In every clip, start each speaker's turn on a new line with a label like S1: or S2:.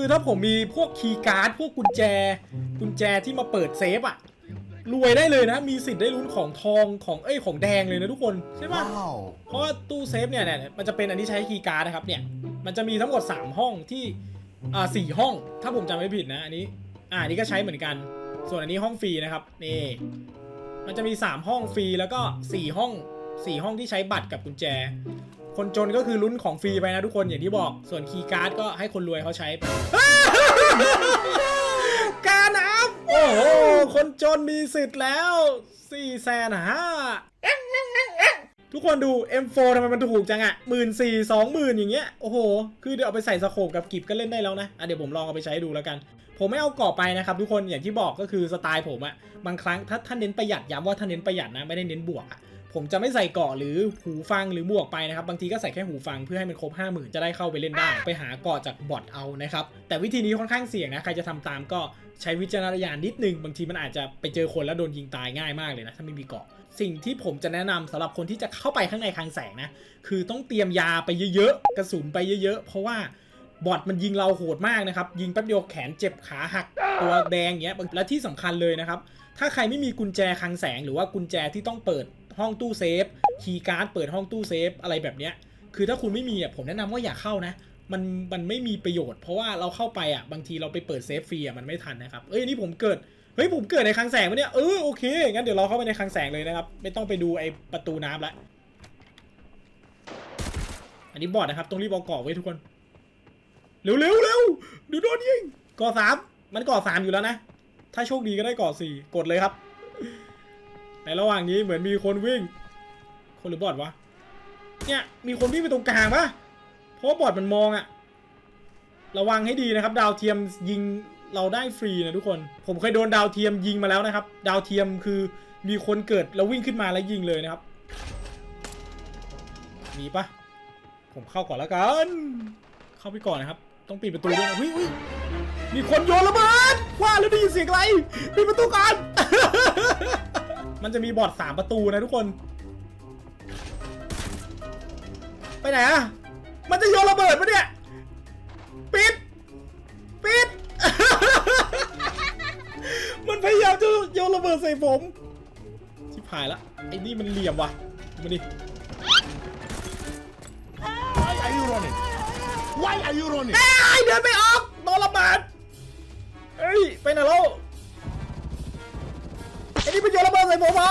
S1: คือถ้าผมมีพวกคีย์การ์ดพวกกุญแจ กุญแจที่มาเปิดเซฟอะรวยได้เลยนะ มีสิทธิ์ได้ลุ้นของทองของเอ้ยของแดงเลยนะทุกคนใช่ปะ
S2: Wow.
S1: เพราะว่าตู้เซฟเนี่ยเนี่ยมันจะเป็นอันที่ใช้คีย์การ์ดนะครับเนี่ยมันจะมีทั้งหมด 3 ห้องที่อ่าสี่ห้อง ถ้าผมจำไม่ผิดนะอันนี้ อ่าอันนี้ก็ใช้เหมือนกัน ส่วนอันนี้ห้องฟรีนะครับนี่มันจะมี 3 ห้องฟรีแล้วก็ 4 ห้อง 4 ห้องที่ใช้บัตรกับกุญแจ คนจนก็คือลุ้นของฟรีไปนะทุกคนอย่างที่บอกส่วนคีย์การ์ดก็ให้คนรวยเขาใช้ไปการนับโอ้โหคนจนมีสิทธิ์แล้ว4ี่แสนห้าทุกคนดู M4 ทำไมมันถูกจังอะหมื่นสี่สองหมื่นอย่างเงี้ย โอ้โห คือเดี๋ยวเอาไปใส่สโคปกับกิบก็เล่นได้แล้วนะ อะเดี๋ยวผมลองเอาไปใช้ดูแล้วกัน ผมไม่เอาเกาะไปนะครับทุกคน อย่างที่บอกก็คือสไตล์ผมอะบางครั้งถ้าท่านเน้นประหยัดย้ำว่าท่านเน้นประหยัดนะ ไม่ได้เน้นบวกอะ ผมจะไม่ใส่เกาะหรือหูฟังหรือหมวกไปนะครับ บางทีก็ใส่แค่หูฟังเพื่อให้มันครบ 5 0,000 จะได้เข้าไปเล่นได้ ไปหาเกาะจากบอทเอานะครับ แต่วิธีนี้ค่อนข้างเสี่ยงนะ ใครจะทำตามก็ใช้วิจารณญาณนิดนึง บางทีมันอาจจะไปเจอคนแล้วโดนยิงตายง่ายมากเลยนะ ถ้าไม่มีเกาะ สิ่งที่ผมจะแนะนำสำหรับคนที่จะเข้าไปข้างในคลังแสงนะ คือต้องเตรียมยาไปเยอะๆ กระสุนไปเยอะๆ เพราะว่าบอทมันยิงเราโหดมากนะครับ ยิงแป๊บเดียวแขนเจ็บขาหักตัวแดงอย่างเงี้ย และที่สำคัญเลยนะครับ ถ้าใครไม่มีกุญแจคลังแสงหรือว่ากุญแจที่ต้องเปิด ห้องตู้เซฟคีย์การ์ดเปิดห้องตู้เซฟอะไรแบบเนี้ยคือถ้าคุณไม่มีอะผมแนะนำว่าอย่าเข้านะมันมันไม่มีประโยชน์เพราะว่าเราเข้าไปอะบางทีเราไปเปิดเซฟฟรีอะมันไม่ทันนะครับเอ้ยอันนี่ผมเกิดเฮ้ยผมเกิดในคลังแสงวะเนี่ยเออโอเคงั้นเดี๋ยวเราเข้าไปในคลังแสงเลยนะครับไม่ต้องไปดูไอประตูน้ำละอันนี้บอดนะครับต้องรีบเอาเกาะไว้ทุกคนเร็วเร็วเร็วเดูโดนยิงเกาะสามมันเกาะสามอยู่แล้วนะ ถ้าโชคดีก็ได้เกาะสี่กดเลยครับ ในระหว่างนี้เหมือนมีคนวิ่ง คนหรือบอดวะ เนี่ยมีคนวิ่งไปตรงกลางปะเพราะบอดมันมองอะระวังให้ดีนะครับ ดาวเทียมยิงเราได้ฟรีนะทุกคน ผมเคยโดนดาวเทียมยิงมาแล้วนะครับ ดาวเทียมคือมีคนเกิดแล้ววิ่งขึ้นมาแล้วยิงเลยนะครับมีปะผมเข้าก่อนแล้วกัน เข้าไปก่อนนะครับ ต้องปิดประตูด้วยนะวิวมีคนโยนระเบิดว่าแล้วได้ยินเสียงอะไรปิดประตูก่อน มันจะมีบอร์ดสามประตูนะทุกคน ไปไหนอะมันจะโยนระเบิดปะเนี่ย ปิด ปิด มันพยายามจะโยนระเบิดใส่ผม ชิบหายละ ไอ้นี่มันเหลี่ยมว่ะดูมาดิ
S2: Why are you running? Why are you running?
S1: ไอ้เดินไม่ออกโดนระเบิดเอ้ย ไปไหนแล้วไอ้นี่มันโยนระเบิดใส่ผมอ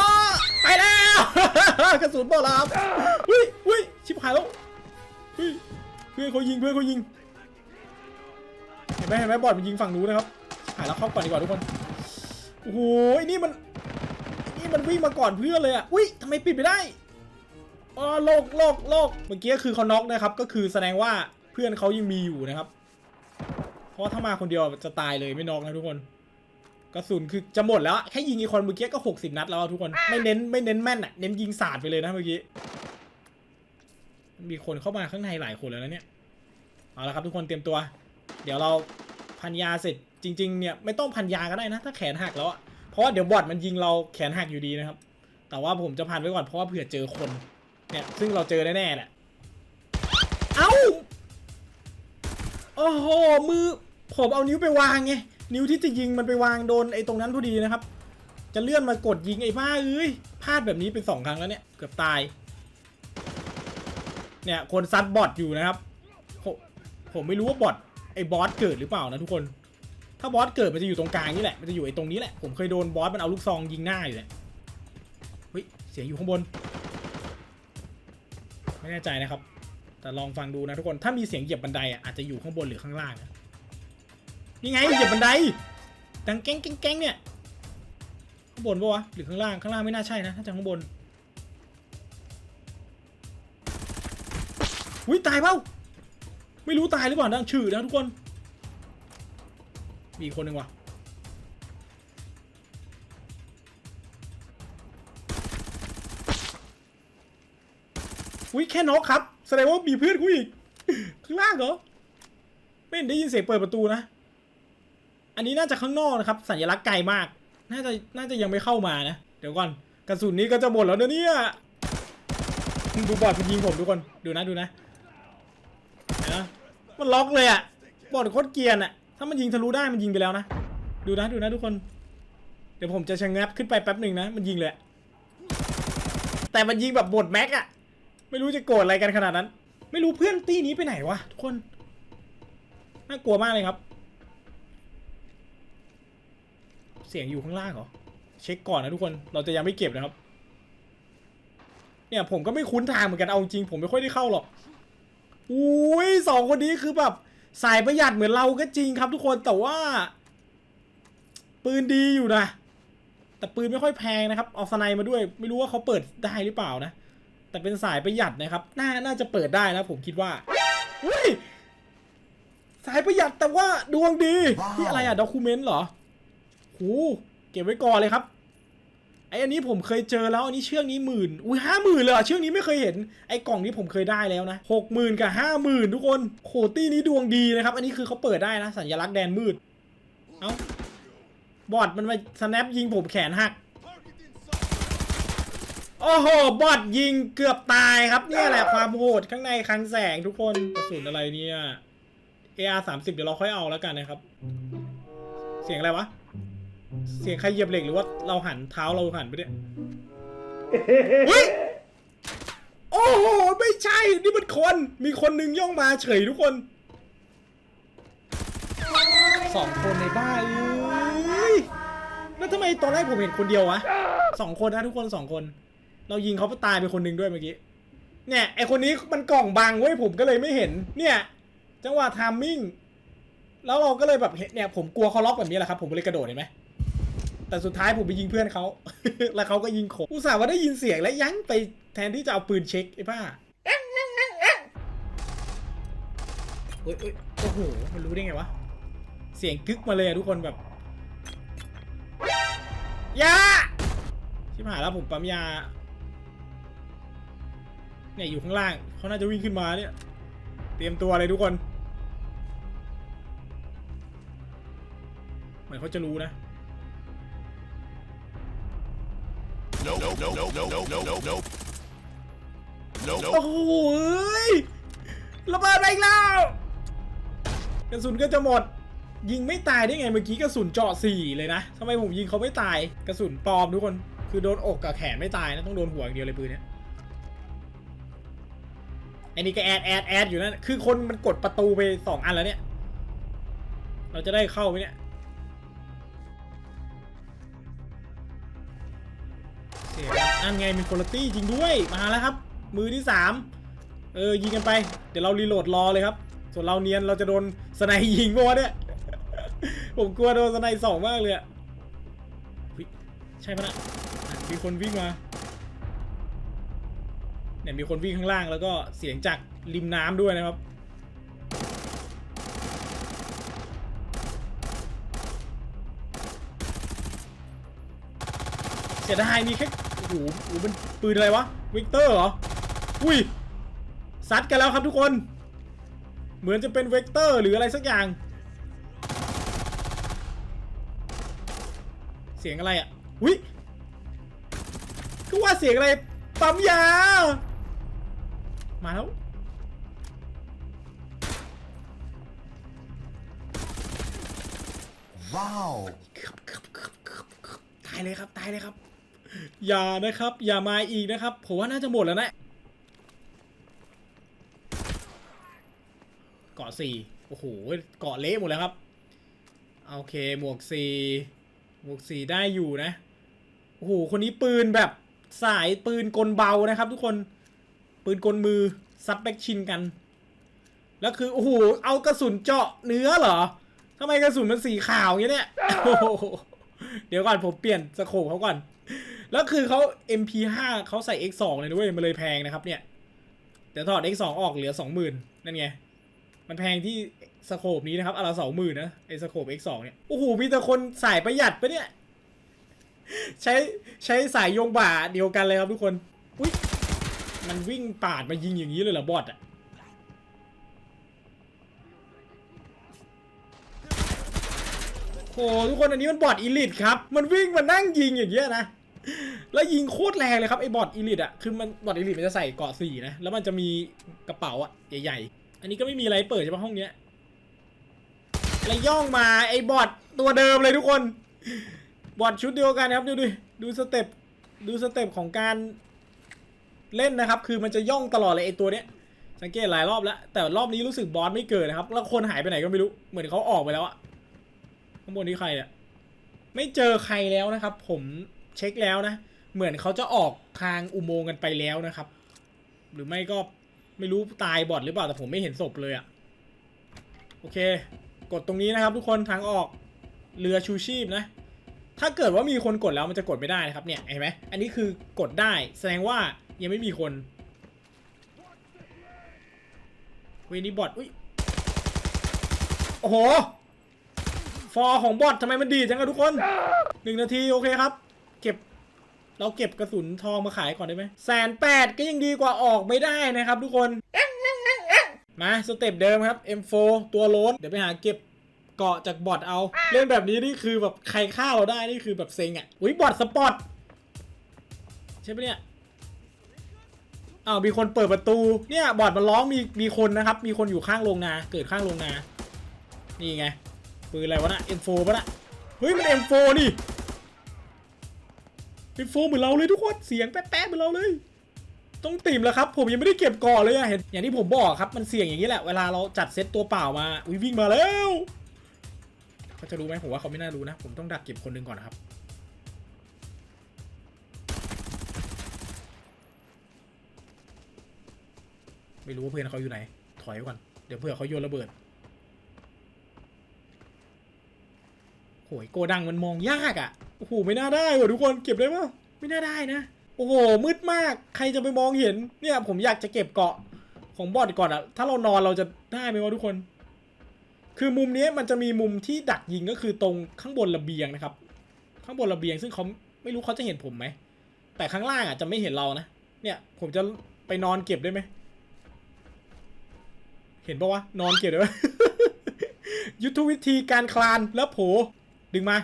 S1: ไปแล้ว กระสุนบอลามเฮ้ยเฮ้ยชิบหายแล้วเฮ้ยเพื่อนเขายิงเพื่อนเขายิงเห็นไหมเห็นไหมบอดมันยิงฝั่งนู้นนะครับหายแล้วเข้าก่อนดีกว่าทุกคนโอ้โหไอ้นี่มันอ้นี่มันวิ่งมาก่อนเพื่อนเลยอะอุ้ยทำไมปิดไม่ได้อ๋อโลกโลกโลกเมื่อกี้คือเขาน็อกนะครับ ก็คือแสดงว่าเพื่อนเขายังมีอยู่นะครับ เพราะว่าถ้ามาคนเดียวจะตายเลยไม่น็อกนะทุกคน ระสุนคือจะหมดแล้วแค่ยิงอีกคนเมื่อกี้ก็หกสิบนัดแล้วทุกคนไม่เน้นไม่เน้นแม่นอะเน้นยิงสาดไปเลยนะเมื่อกี้มีคนเข้ามาข้างในหลายคนแล้วนะเนี่ยเอาละครับทุกคนเตรียมตัว เดี๋ยวเราพันยาเสร็จจริง ๆเนี่ยไม่ต้องพันยาก็ได้นะถ้าแขนหักแล้วอะเพราะว่าเดี๋ยวบอดมันยิงเราแขนหักอยู่ดีนะครับ แต่ว่าผมจะพันไว้ก่อนเพราะว่าเผื่อเจอคนเนี่ยซึ่งเราเจอแน่ๆแหละเอ้าโอ้โหมือผมเอานิ้วไปวางไง นิ้วที่จะยิงมันไปวางโดนไอ้ตรงนั้นพอดีนะครับ จะเลื่อนมากดยิงไอ้บ้าเอ้ยพลาดแบบนี้เป็นสองครั้งแล้วเนี่ยเกือบตาย เนี่ยคนซัดบอทอยู่นะครับผมผมไม่รู้ว่าบอทไอ้บอสเกิดหรือเปล่านะทุกคน ถ้าบอสเกิดมันจะอยู่ตรงกลางนี่แหละ มันจะอยู่ไอ้ตรงนี้แหละ ผมเคยโดนบอสมันเอาลูกซองยิงหน้าอยู่เนี่ยเฮ้ยเสียงอยู่ข้างบน ไม่แน่ใจนะครับ แต่ลองฟังดูนะทุกคน ถ้ามีเสียงเหยียบบันไดอะอาจจะอยู่ข้างบนหรือข้างล่างนะ นี่ไงเหยียบบันไดดังแก้งแก้งเนี่ยข้างบนปะวะหรือข้างล่างข้างล่างไม่น่าใช่นะถ้าจะข้างบนอุ้ยตายเปล่าไม่รู้ตายหรือเปล่าดังชื่อนะทุกคน มีคนหนึ่งว่ะอุ้ยแค่น็อกครับแสดงว่ามีเพื่อนกูอีกข้างล่างเหรอไม่ได้ยินเสียงเปิดประตูนะ อันนี้น่าจะข้างนอกนะครับ สัญลักษณ์ไกลมาก น่าจะน่าจะยังไม่เข้ามานะ เดี๋ยวก่อนกระสุนนี้ก็จะหมดแล้วเนี่ยดูบอดมันยิงผมทุกคนดูนะดูนะนะมันล็อกเลยอะบอดโคตรเกียนอะถ้ามันยิงทะลุได้มันยิงไปแล้วนะดูนะดูนะทุกคน เดี๋ยวผมจะชะงับขึ้นไปแป๊บหนึ่งนะ มันยิงเลยแต่มันยิงแบบบดแม็กอะไม่รู้จะโกรธอะไรกันขนาดนั้น ไม่รู้เพื่อนตี้นี้ไปไหนวะทุกคนน่ากลัวมากเลยครับ เสียงอยู่ข้างล่างเหรอ เช็คก่อนนะทุกคน เราจะยังไม่เก็บนะครับ เนี่ยผมก็ไม่คุ้นทางเหมือนกันเอาจริง ผมไม่ค่อยได้เข้าหรอก อุ้ยสองคนนี้คือแบบสายประหยัดเหมือนเราก็จริงครับทุกคนแต่ว่า ปืนดีอยู่นะ แต่ปืนไม่ค่อยแพงนะครับ เอาสไนมาด้วย ไม่รู้ว่าเขาเปิดได้หรือเปล่านะ แต่เป็นสายประหยัดนะครับ น่า น่าจะเปิดได้นะผมคิดว่าอุ้ยสายประหยัดแต่ว่าดวงดีที่อะไรอะด็อคูเมนต์เหรอ หูเก็บไว้ก่อนเลยครับไออันนี้ผมเคยเจอแล้วอันนี้เชือกนี้หมื่นอุ้ยห้าหมื่นเลยเหรอเชือกนี้ไม่เคยเห็นไอกล่องนี้ผมเคยได้แล้วนะหกหมื่นกับห้าหมื่นทุกคนโคตี้นี้ดวงดีนะครับ อันนี้คือเขาเปิดได้นะ สัญลักษณ์แดนมืด เอ้าบอดมันมาสแนปยิงผมแขนหักโอ้โหบอดยิงเกือบตายครับเนี่ยแหละความโหดข้างในคังแสงทุกคนกระสุนอะไรเนี่ย AR 3 0เดี๋ยวเราค่อยเอาแล้วกันนะครับ เสียงอะไรวะ เสียงใครเหยียบเหล็กหรือว่าเราหันเท้าเราหันไปเนี่ยเฮ้ยโอ้โหไม่ใช่ นี่มันคน มีคนหนึงย่องมาเฉยทุกคนสองคนในบ้านเอ้ยแล้วทำไมตอนแรกผมเห็นคนเดียววะสองคนนะทุกคนสองคน เรายิงเขาตายไปคนหนึ่งด้วยเมื่อกี้เนี่ยไอคนนี้มันกล่องบังเว้ยผมก็เลยไม่เห็น เนี่ย จังหวะทามมิ่งแล้วเราก็เลยแบบเห็นเนี่ยผมกลัวเขาล็อกแบบนี้แหละครับผมก็เลยกระโดดเห็นไหม แต่สุดท้ายผมไปยิงเพื่อนเขา แล้วเขาก็ยิงผมอุตส่าห์ว่าได้ยินเสียงและยั้งไปแทนที่จะเอาปืนเช็คไอ้ป้าโอ้ยโอ้ยโอ้โห มันรู้ได้ไงวะ เสียงกึกมาเลยอะทุกคนแบบยาชิบหายแล้วผมปั๊มยา เนี่ยอยู่ข้างล่าง เขาน่าจะวิ่งขึ้นมาเนี่ย เตรียมตัวเลยทุกคน เหมือนเขาจะรู้นะ โอ้โหเอ้ยระเบิดไปอีกแล้ว กระสุนก็จะหมด ยิงไม่ตายได้ไงเมื่อกี้กระสุนเจาะสี่เลยนะทำไมผมยิงเขาไม่ตาย กระสุนปลอมทุกคน คือโดนอกกับแขนไม่ตายนะต้องโดนหัวอย่างเดียวเลยปืนเนี้ยอันนี้ก็แอดแอดแอดอยู่นั่น คือคนมันกดประตูไปสองอันแล้วเนี่ย เราจะได้เข้าไหมเนี่ย นั่นไงมีคุณตี้จริงด้วย มาแล้วครับ มือที่สามเออ ยิงกันไป เดี๋ยวเรารีโหลดรอเลยครับ ส่วนเราเนียนเราจะโดนสไนยิงปะวะเนี่ย ผมกลัวโดนสไนสองมากเลยอะใช่ปะนะมีคนวิ่งมา เนี่ยมีคนวิ่งข้างล่างแล้วก็เสียงจากริมน้ำด้วยนะครับเสียดายมีแค่ โอ้โหโอ้โหมันปืนอะไรวะวิกเตอร์เหรอ อุ้ยซัดกันแล้วครับทุกคน เหมือนจะเป็นเวกเตอร์หรืออะไรสักอย่าง เสียงอะไรอะ อุ้ยก็ว่าเสียงอะไรปั๊มยา มาแล้ว
S2: Wow.
S1: ครับครับครับครับครับตายเลยครับ ตายเลยครับ อย่านะครับ อย่ามาอีกนะครับ ผมว่าน่าจะหมดแล้วนะเกาะสี่โอ้โหเกาะเละหมดแล้วครับโอเคหมวกสี่หมวกสี่ได้อยู่นะโอ้โหคนนี้ปืนแบบสายปืนกลเบานะครับ ทุกคนปืนกลมือซับแบ็กชินกันแล้วคือโอ้โหเอากระสุนเจาะเนื้อเหรอทำไมกระสุนมันสีขาวอย่างเงี้ยเนี่ยโอ้โหเดี๋ยวก่อนผมเปลี่ยนสโคปเขาก่อน แล้วคือเขา MP5 เขาใส่ X2 เลยด้วยมันเลยแพงนะครับเนี่ยเดี๋ยวถอด X2 ออกเหลือ 20,000นั่นไง มันแพงที่สโคปนี้นะครับอนละสองหมื่นนะไอสโคป X2 เนี่ยโอ้โหมีแต่คนสายประหยัดปะเนี่ย ใช้ใช้สายโยงบ่าเดียวกันเลยครับทุกคนอุ้ยมันวิ่งปาดมายิงอย่างนี้เลยเหรอบอทอะโอ้โหทุกคนอันนี้มันบอทอีลิทครับ มันวิ่งมานั่งยิงอย่างเงี้ยนะ แล้วยิงโคตรแรงเลยครับไอ้บอทอีลิทอะคือมันบอทอีลิทมันจะใส่เกาะสี่นะแล้วมันจะมีกระเป๋าอะใหญ่ๆ อันนี้ก็ไม่มีอะไรเปิดใช่ปะห้องเนี้ยแล้วย่องมาไอ้บอทตัวเดิมเลยทุกคนบอทชุดเดียวกันครับดูดิดูสเต็ปดูสเต็ปของการเล่นนะครับ คือมันจะย่องตลอดเลยไอ้ตัวเนี้ยสังเกตหลายรอบแล้ว แต่รอบนี้รู้สึกบอสไม่เกิดนะครับ แล้วคนหายไปไหนก็ไม่รู้เหมือนเขาออกไปแล้วอะข้างบนนี้ใครอะไม่เจอใครแล้วนะครับ ผม เช็คแล้วนะ เหมือนเขาจะออกทางอุโมงค์กันไปแล้วนะครับ หรือไม่ก็ไม่รู้ตายบอดหรือเปล่าแต่ผมไม่เห็นศพเลยอะโอเค กดตรงนี้นะครับ ทุกคนทางออกเรือชูชีพนะ ถ้าเกิดว่ามีคนกดแล้วมันจะกดไม่ได้นะครับเนี่ยเห็นไหมอันนี้คือกดได้แสดงว่ายังไม่มีคนเวนี่บอทอุ้ยโอ้โห ฟอของบอททำไมมันดีจังอะทุกคนหนึ่งนาที โอเคครับ เก็บ เราเก็บกระสุนทองมาขายก่อนได้ไหมแสนแปดก็ยังดีกว่าออกไม่ได้นะครับทุกคน มาสเต็ปเดิมครับ M4 ตัวโล้นเดี๋ยวไปหาเก็บเกาะจากบอทเอา เล่นแบบนี้นี่คือแบบใครฆ่าเราได้นี่คือแบบเซ็งอะอุ้ยบอทสปอตใช่ปะเนี่ยอ้าวมีคนเปิดประตูเนี่ยบอร์ดมันร้องมีมีคนนะครับ มีคนอยู่ข้างโรงนา เกิดข้างโรงนา นี่ไงปืนอะไรวะนะ M4 ปะนะเฮ้ยมัน M4 นี่ M4 เหมือนเราเลยทุกคนเสียงแป๊ะๆเหมือนเราเลย ต้องติ่มแล้วครับ ผมยังไม่ได้เก็บก่อนเลยอะเห็นอย่างที่ผมบอกครับมันเสี่ยงอย่างนี้แหละเวลาเราจัดเซตตัวเปล่ามาอุ้ยวิ่งมาแล้วเขาจะรู้ไหมผมว่าเขาไม่น่ารู้นะ ผมต้องดักเก็บคนหนึ่งก่อนนะครับไม่รู้ว่าเพื่อนเขาอยู่ไหน ถอยไว้ก่อน เดี๋ยวเผื่อเขาโยนระเบิด โหยโกดังมันมองยากอะ่ะโอ้โหไม่น่าได้ว่ะทุกคนเก็บได้ปะไม่น่าได้นะ โอ้โหมืดมากใครจะไปมองเห็นเนี่ยผมอยากจะเก็บเกาะของบอดก่อนอะถ้าเรานอนเราจะได้ไหมวะทุกคน คือมุมนี้มันจะมีมุมที่ดักยิงก็คือตรงข้างบนระเบียงนะครับ ข้างบนระเบียงซึ่งเขาไม่รู้เขาจะเห็นผมไหมแต่ข้างล่างอะจะไม่เห็นเรานะ เนี่ยผมจะไปนอนเก็บได้ไหม เห็นปะวะนอนเก็บได้ไหมยุทธวิธีการคลานแล้วโผ ดึงมา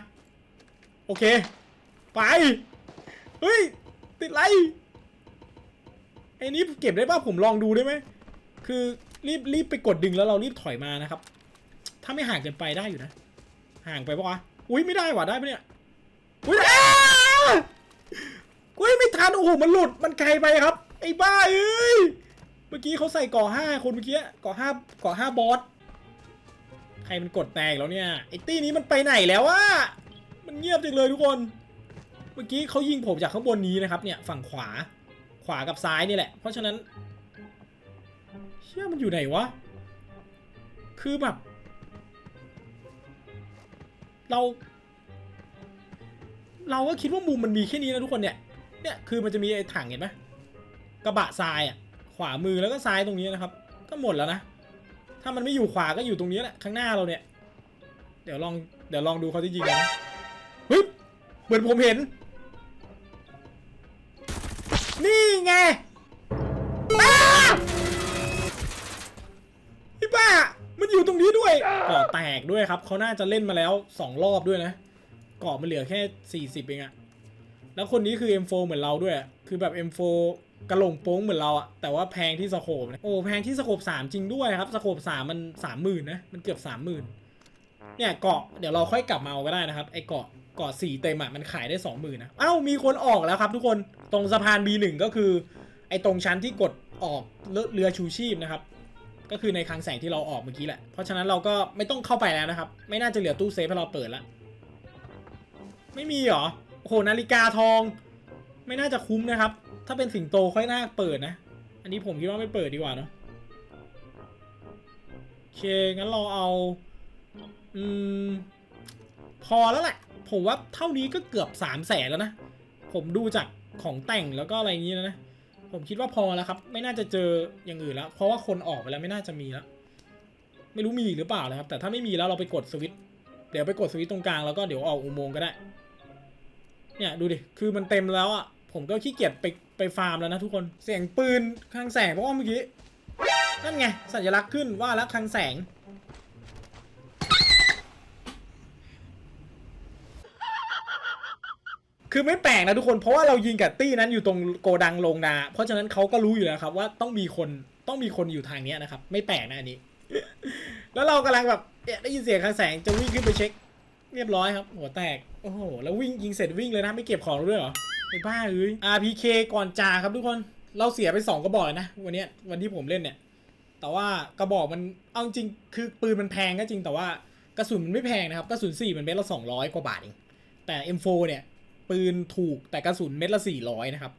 S1: โอเค ไป เฮ้ย ติดไรไอ้นี้เก็บได้ป่ะผมลองดูได้ไหม คือรีบรีบไปกดดึงแล้วเรารีบถอยมานะครับ ถ้าไม่ห่างเกินไปได้อยู่นะ ห่างไปปะวะ อุ้ยไม่ได้ว่ะได้ปะเนี่ย อุ้ยอ้าอุ้ยไม่ทันโอ้โหมันหลุดมันไกลไปครับ ไอ้บ้าเอ้ย เมื่อกี้เขาใส่ก่อห้าคนเมื่อกี้ก่อห้าก่อห้าบอส ใครมันกดแตกแล้วเนี่ยไอ้ตี้นี้มันไปไหนแล้ววะมันเงียบจังเลยทุกคน เมื่อกี้เขายิงผมจากข้างบนนี้นะครับเนี่ยฝั่งขวาขวากับซ้ายนี่แหละ เพราะฉะนั้นเชื่อมันอยู่ไหนวะ คือแบบ เรา เราก็คิดว่ามุมมันมีแค่นี้นะทุกคนเนี่ย เนี่ยคือมันจะมีไอ้ถังเห็นไหมกระบะทรายอะ ขวามือแล้วก็ซ้ายตรงนี้นะครับ ก็หมดแล้วนะ ถ้ามันไม่อยู่ขวาก็อยู่ตรงนี้แหละข้างหน้าเราเนี่ย เดี๋ยวลองเดี๋ยวลองดูเขาจะยิงกันะเฮ้ยเหมือนผมเห็น นี่ไงพี่ป้า มันอยู่ตรงนี้ด้วยเกาะแตกด้วยครับเขาน่าจะเล่นมาแล้วสองรอบด้วยนะเกาะมันเหลือแค่ 40 เองอะแล้วคนนี้คือ M4 เหมือนเราด้วย คือแบบ M4 กระโหลงโป้งเหมือนเราอะแต่ว่าแพงที่สโคปนะโอ้แพงที่สโคป3จริงด้วยครับสโคป3มัน30,000นนะมันเกือบ30,000เนี่ยเกาะเดี๋ยวเราค่อยกลับมาเอาก็ได้นะครับไอ้เกาะเกาะสีเต็มอะมันขายได้20,000นนะเอ้ามีคนออกแล้วครับทุกคนตรงสะพาน B1 ก็คือ ไอ้ตรงชั้นที่กดออกเรือรือชูชีพนะครับก็คือในคลังแสงที่เราออกเมื่อกี้แหละ เพราะฉะนั้นเราก็ไม่ต้องเข้าไปแล้วนะครับ ไม่น่าจะเหลือตู้เซฟให้เราเปิดแล้วไม่มีหรอโอ้โหนาฬิกาทอง ไม่น่าจะคุ้มนะครับ ถ้าเป็นสิงโตค่อยน่าเปิดนะ อันนี้ผมคิดว่าไม่เปิดดีกว่าเนาะโอเค งั้นเราเอา อืม พอแล้วแหละ ผมว่าเท่านี้ก็เกือบสามแสนแล้วนะ ผมดูจากของแต่งแล้วก็อะไรอย่างนี้แล้วนะ ผมคิดว่าพอแล้วครับ ไม่น่าจะเจออย่างอื่นแล้ว เพราะว่าคนออกไปแล้วไม่น่าจะมีแล้ว ไม่รู้มีหรือเปล่านะครับ แต่ถ้าไม่มีแล้วเราไปกดสวิตช์เดี๋ยวไปกดสวิตช์ตรงกลางแล้วก็เดี๋ยวออกอุโมงค์ก็ได้ เนี่ยดูดิ คือมันเต็มแล้วอะ ผมก็ขี้เกียจไปไปฟาร์มแล้วนะทุกคนเสียงปืนคลังแสงเพราะว่าเมื่อกี้นั่นไงสัญลักษณ์ขึ้นว่าแล้วคลังแสง คือไม่แปลกนะทุกคนเพราะว่าเรายิงกับตี้นั้นอยู่ตรงโกดังโรงนา เพราะฉะนั้นเขาก็รู้อยู่แล้วครับว่าต้องมีคนต้องมีคนอยู่ทางเนี้ยนะครับ ไม่แปลกนะอันนี้ แล้วเรากำลังแบบได้ยินเสียงคลังแสงจะวิ่งขึ้นไปเช็ค เรียบร้อยครับ หัวแตกโอ้โหแล้ววิ่งยิงเสร็จวิ่งเลยนะไม่เก็บของด้วยเหรอ ไอ้บ้าเอ้ย RPK ก่อนจ่าครับทุกคน เราเสียไป 2 กระบอกเลยนะ วันนี้วันที่ผมเล่นเนี่ย แต่ว่ากระบอกมัน เอาจริง คือปืนมันแพงก็จริง แต่ว่ากระสุนมันไม่แพงนะครับ กระสุน 4 มันเม็ดละ 200 กว่าบาทเอง แต่ M4 เนี่ย ปืนถูกแต่กระสุนเม็ดละ 400 นะครับ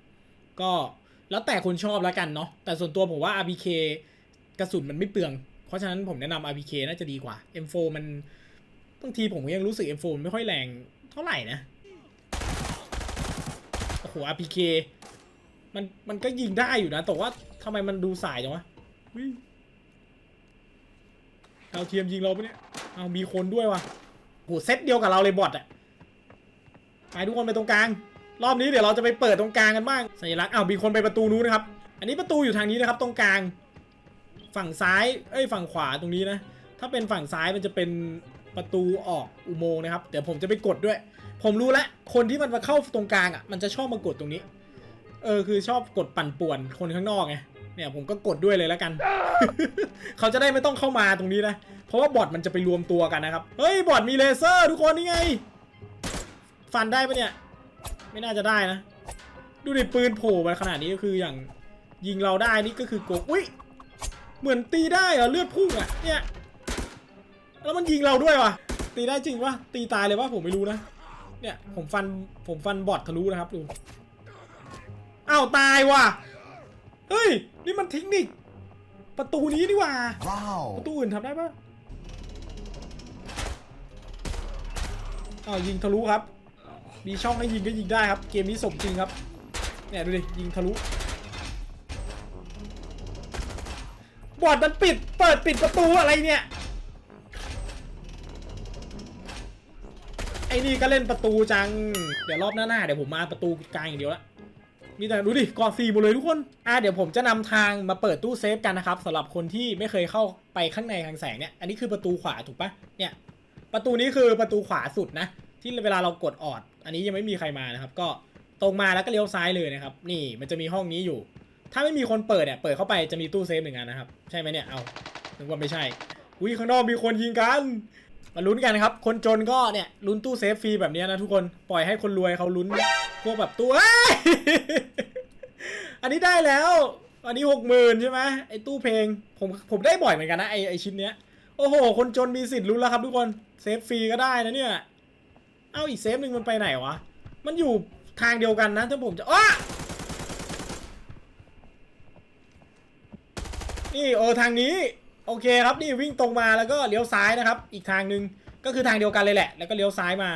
S1: ก็แล้วแต่คนชอบแล้วกันเนาะ แต่ส่วนตัวผมว่า RPK กระสุนมันไม่เปลือง เพราะฉะนั้นผมแนะนำ RPK น่าจะดีกว่า M4 มันบางทีผมยังรู้สึก M4 มันไม่ค่อยแรงเท่าไหร่นะ โอ้โห RPK มันมันก็ยิงได้อยู่นะ แต่ว่าทำไมมันดูสายจังวะอุ๊ยเอาเทียมยิงเราปะเนี่ย เอามีคนด้วยวะโหเซตเดียวกับเราเลยบอทอะไปทุกคนไปตรงกลาง รอบนี้เดี๋ยวเราจะไปเปิดตรงกลางกันบ้าง สัญลักษณ์อ้าวมีคนไปประตูนู้นนะครับ อันนี้ประตูอยู่ทางนี้นะครับ ตรงกลาง ฝั่งซ้าย เอ้ยฝั่งขวาตรงนี้นะ ถ้าเป็นฝั่งซ้ายมันจะเป็นประตูออกอุโมงค์นะครับ เดี๋ยวผมจะไปกดด้วย ผมรู้แล้วคนที่มันมาเข้าตรงกลางอะมันจะชอบมากดตรงนี้ เออคือชอบกดปั่นป่วนคนข้างนอกไงเนี่ยผมก็กดด้วยเลยแล้วกัน เขาจะได้ไม่ต้องเข้ามาตรงนี้นะ เพราะว่าบอทมันจะไปรวมตัวกันนะครับ เฮ้ยบอทมีเลเซอร์ทุกคนนี่ไง ฟันได้ปะเนี่ย ไม่น่าจะได้นะ ดูดิปืนโผล่มาขนาดนี้ก็คืออย่างยิงเราได้นี่ก็คือโกอุ้ย เหมือนตีได้เหรอเลือดพุ่งอะเนี่ย แล้วมันยิงเราด้วยวะตีได้จริงวะตีตายเลยวะผมไม่รู้นะ เนี่ยผมฟันผมฟันบอดทะลุนะครับดูอ้าวตายว่ะ เฮ้ย นี่มันเทคนิค ประตูนี้นี่หว่า
S2: Wow.
S1: ประตูอื่นทำได้ปะอ้าวยิงทะลุครับ มีช่องให้ยิงก็ยิงได้ครับ เกมนี้สมจริงครับ เนี่ยดูดิยิงทะลุ บอร์ดมันปิด เปิดปิดประตูอะไรเนี่ย อ้นี่ก็เล่นประตูจัง เดี๋ยวรอบหน้าๆเดี๋ยวผมมาประตูกลางอย่างเดียวละมีแต่ดูดิกอฟรีหมดเลยทุกคนอะเดี๋ยวผมจะนำทางมาเปิดตู้เซฟกันนะครับสำหรับคนที่ไม่เคยเข้าไปข้างในทางแสงเนี่ยอันนี้คือประตูขวาถูกปะเนี่ยประตูนี้คือประตูขวาสุดนะ ที่เวลาเรากดออด อันนี้ยังไม่มีใครมานะครับ ก็ตรงมาแล้วก็เลี้ยวซ้ายเลยนะครับ นี่มันจะมีห้องนี้อยู่ ถ้าไม่มีคนเปิดเนี่ยเปิดเข้าไปจะมีตู้เซฟหนึ่งอันนะครับ ใช่ไหมเนี่ยเอานึกว่าไม่ใช่อุ้ยข้างนอกมีคนยิงกัน มาลุ้นกันครับ คนจนก็เนี่ยลุ้นตู้เซฟฟรีแบบนี้นะทุกคน ปล่อยให้คนรวยเขาลุ้นพวกแบบตู้อันนี้ได้แล้ว อันนี้หกหมื่นใช่ไหมไอ้ตู้เพลง ผมผมได้บ่อยเหมือนกันนะไอไอชิ้นเนี้ย โอ้โห คนจนมีสิทธิ์ลุ้นแล้วครับทุกคน เซฟฟรีก็ได้นะเนี่ย เอ้าอีกเซฟหนึ่งมันไปไหนวะ มันอยู่ทางเดียวกันนะถ้าผมจะอ้านี่เออทางนี้ โอเคครับนี่วิ่งตรงมาแล้วก็เลี้ยวซ้ายนะครับ อีกทางหนึ่งก็คือทางเดียวกันเลยแหละ แล้วก็เลี้ยวซ้ายมา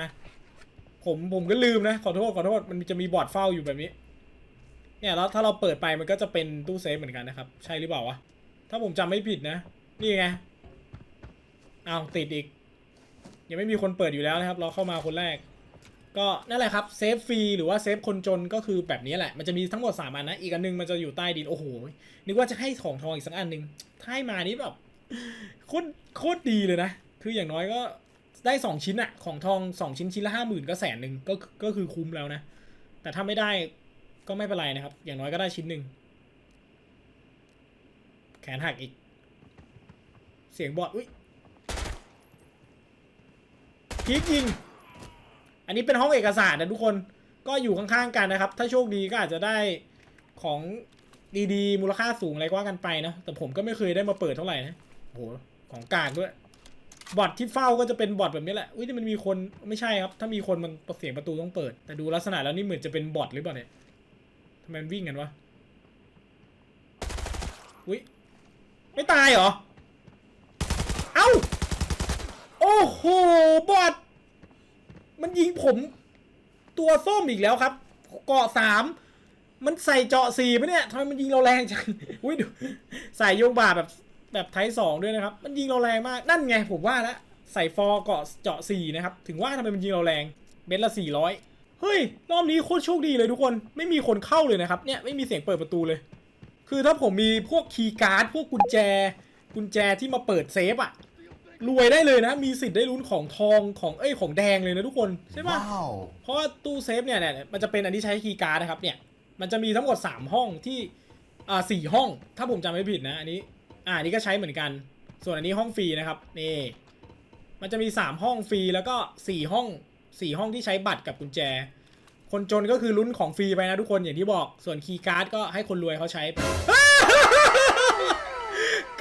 S1: ผมผมก็ลืมนะ ขอโทษขอโทษมันจะมีบอร์ดเฝ้าอยู่แบบนี้ เนี่ยแล้วถ้าเราเปิดไปมันก็จะเป็นตู้เซฟเหมือนกันนะครับ ใช่หรือเปล่าวะถ้าผมจำไม่ผิดนะ นี่ไงเอาติดอีก ยังไม่มีคนเปิดอยู่แล้วนะครับ เราเข้ามาคนแรก ก็นั่นแหละครับเซฟฟรีหรือว่าเซฟคนจนก็คือแบบนี้แหละ มันจะมีทั้งหมด3อันนะ อีกอันหนึงมันจะอยู่ใต้ดิน โอ้โห นึกว่าจะให้ของทองอีกสักอันหนึ่งถ้าให้มานี่แบบโคตรโคตรดีเลยนะ คืออย่างน้อยก็ได้ 2 ชิ้นอะของทอง 2 ชิ้นชิ้นละห้าหมื่นก็แสนหนึ่งก็ก็คือคุ้มแล้วนะ แต่ถ้าไม่ได้ก็ไม่เป็นไรนะครับ อย่างน้อยก็ได้ชิ้นหนึ่งแขนหักอีก เสียงบอดอุ้ยพีกยิง อันนี้เป็นห้องเอกสารนะทุกคนก็อยู่ข้างๆกันนะครับ ถ้าโชคดีก็อาจจะได้ของดีๆมูลค่าสูงอะไรก็ว่ากันไปนะแต่ผมก็ไม่เคยได้มาเปิดเท่าไหร่นะโอ้โหของกางด้วยบอทที่เฝ้าก็จะเป็นบอทแบบนี้แหละอุ้ยแต่มันมีคนไม่ใช่ครับ ถ้ามีคนมันเสียงประตูต้องเปิด แต่ดูลักษณะแล้วนี่เหมือนจะเป็นบอทหรือเปล่าเนี่ยทำไมมันวิ่งกันวะอุ้ยไม่ตายเหรอ เอ้า โอ้โห บอท มันยิงผมตัวส้มอีกแล้วครับ เกาะสามมันใส่เจาะสี่ปะเนี่ยทำไมมันยิงเราแรงจังอุ้ยดูใส่โยงบาแบบแบบไทยสองด้วยนะครับ มันยิงเราแรงมากนั่นไงผมว่าแล้วใส่ฟอร์เกาะเจาะสี่นะครับ ถึงว่าทำไมมันยิงเราแรงเม็ดละสี่ร้อยเฮ้ย รอบนี้โคตรโชคดีเลยทุกคนไม่มีคนเข้าเลยนะครับ เนี่ยไม่มีเสียงเปิดประตูเลย คือถ้าผมมีพวกคีย์การ์ดพวกกุญแจ กุญแจที่มาเปิดเซฟอะ รวยได้เลยนะ มีสิทธิ์ได้ลุ้นของทองของเอ้ยของแดงเลยนะทุกคนใช่ปะ
S2: Wow.
S1: เพราะว่าตู้เซฟเนี่ยเนี่ยมันจะเป็นอันที่ใช้คีย์การ์ดนะครับเนี่ยมันจะมีทั้งหมด 3 ห้องที่อ่าสี่ห้อง ถ้าผมจำไม่ผิดนะอันนี้อ่าอันนี้ก็ใช้เหมือนกัน ส่วนอันนี้ห้องฟรีนะครับนี่มันจะมี 3 ห้องฟรีแล้วก็ 4 ห้อง 4 ห้องที่ใช้บัตรกับกุญแจ คนจนก็คือลุ้นของฟรีไปนะทุกคนอย่างที่บอกส่วนคีย์การ์ดก็ให้คนรวยเขาใช้ไป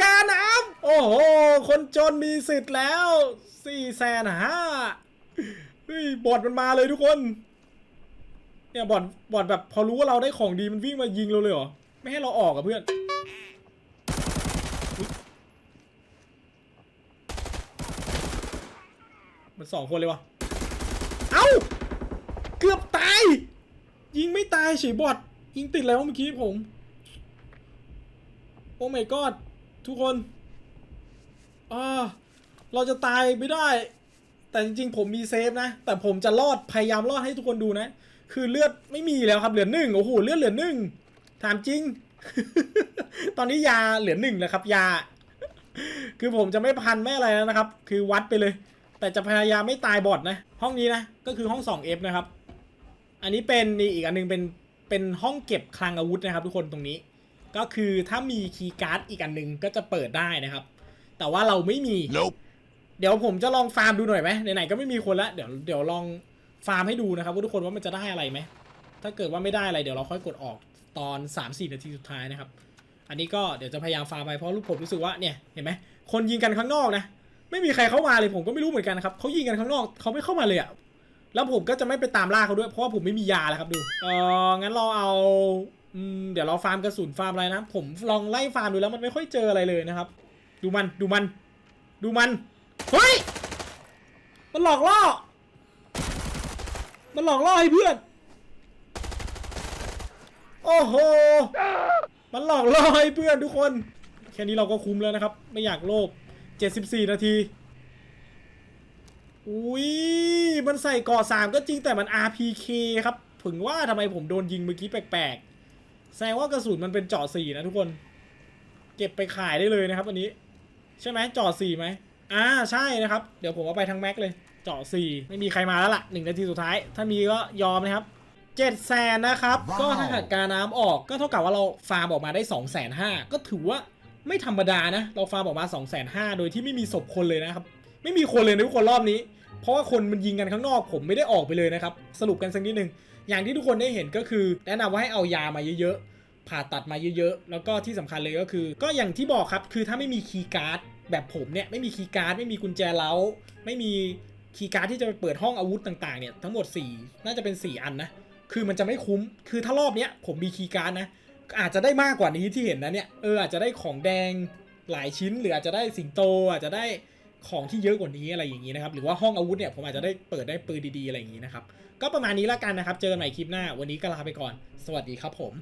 S1: กาน้ำโอ้โห คนจนมีสิทธิ์แล้วสี่แสนห้าเฮ้ยบอดมันมาเลยทุกคน เนี่ยบอดบอดแบบพอรู้ว่าเราได้ของดีมันวิ่งมายิงเราเลยเหรอ ไม่ให้เราออกอะเพื่อนมันสองคนเลยวะเอ้า เกือบตาย ยิงไม่ตายเฉยบอดยิงติดแล้วเมื่อกี้ผม โอ้ my god ทุกคนอ่าเราจะตายไม่ได้ แต่จริงๆ ผมมีเซฟนะ แต่ผมจะรอดพยายามรอดให้ทุกคนดูนะ คือเลือดไม่มีแล้วครับเหลือหนึ่งโอ้โหเลือดเหลือหนึ่งถามจริง ตอนนี้ยาเหลือหนึ่งแล้วครับ ยา คือผมจะไม่พันไม่อะไรแล้วนะครับ คือวัดไปเลย แต่จะพยายามไม่ตายบอดนะ ห้องนี้นะ ก็คือห้อง 2F นะครับ อันนี้เป็นนี่อีกอันหนึงเป็นเป็นห้องเก็บคลังอาวุธนะครับ ทุกคนตรงนี้ ก็คือถ้ามีคีย์การ์ดอีกอันหนึ่งก็จะเปิดได้นะครับ แต่ว่าเราไม่มี
S2: Nope.
S1: เดี๋ยวผมจะลองฟาร์มดูหน่อยไหมไหนๆก็ไม่มีคนละเดี๋ยวเดี๋ยวลองฟาร์มให้ดูนะครับว่าทุกคนว่ามันจะได้อะไรไหมถ้าเกิดว่าไม่ได้อะไรเดี๋ยวเราค่อยกดออกตอน 3-4 นาทีสุดท้ายนะครับ อันนี้ก็เดี๋ยวจะพยายามฟาร์มไปเพราะลูกผมรู้สึกว่าเนี่ยเห็นไหมคนยิงกันข้างนอกนะไม่มีใครเข้ามาเลยผมก็ไม่รู้เหมือนกันนะครับเขายิงกันข้างนอกเขาไม่เข้ามาเลยอะแล้วผมก็จะไม่ไปตามล่าเขาด้วยเพราะว่าผมไม่มียาแล้วครับดูเอองั้นเราเอาอืม เดี๋ยวเราฟาร์มกระสุนฟาร์มอะไรนะ ผมลองไล่ฟาร์มดูแล้วมันไม่ค่อยเจออะไรเลยนะครับ ดูมันดูมัน ดูมัน เฮ้ย มันหลอกล่อ มันหลอกล่อให้เพื่อน โอ้โห มันหลอกล่อให้เพื่อนทุกคน แค่นี้เราก็คุ้มแล้วนะครับ ไม่อยากโลภ74 นาที อุ้ย มันใส่กาะสามก็จริงแต่มัน RPK ครับ ถึงว่าทำไมผมโดนยิงเมื่อกี้แปลก แสดงว่ากระสุนมันเป็นเจาะสี่นะทุกคน เก็บไปขายได้เลยนะครับอันนี้ ใช่ไหมเจาะสี่ไหมอ่าใช่นะครับ เดี๋ยวผมเอาไปทั้งแม็กเลย เจาะสี่ไม่มีใครมาแล้วล่ะหนึ่งนาทีสุดท้าย ถ้ามีก็ยอมนะครับเจ็ดแสนนะครับ
S2: ว้าว
S1: ก็ถ้าหากการน้ำออกก็เท่ากับว่าเราฟาร์มออกมาได้2องแสนห้าก็ถือว่าไม่ธรรมดานะ เราฟาร์มออกมา2องแสนห้าโดยที่ไม่มีศพคนเลยนะครับ ไม่มีคนเลยนะทุกคนรอบนี้ เพราะว่าคนมันยิงกันข้างนอกผมไม่ได้ออกไปเลยนะครับ สรุปกันสักนิดหนึ่ง อย่างที่ทุกคนได้เห็นก็คือ แนะนำว่าให้เอายามาเยอะๆ ผ่าตัดมาเยอะๆ แล้วก็ที่สำคัญเลยก็คือ ก็อย่างที่บอกครับคือถ้าไม่มีคีย์การ์ดแบบผมเนี่ยไม่มีคีย์การ์ดไม่มีกุญแจเล้า ไม่มีคีย์การ์ดที่จะไปเปิดห้องอาวุธต่างๆเนี่ยทั้งหมด 4 น่าจะเป็น 4 อันนะคือมันจะไม่คุ้มคือถ้ารอบเนี้ยผมมีคีย์การ์ดนะอาจจะได้มากกว่านี้ที่เห็นนะเนี่ยเอออาจจะได้ของแดงหลายชิ้นหรืออาจจะได้สิงโตอาจจะได้ ของที่เยอะกว่านี้อะไรอย่างนี้นะครับ หรือว่าห้องอาวุธเนี่ยผมอาจจะได้เปิดได้ปืนดีๆอะไรอย่างนี้นะครับ ก็ประมาณนี้ละกันนะครับ เจอกันใหม่คลิปหน้า วันนี้ก็ลาไปก่อน สวัสดีครับผม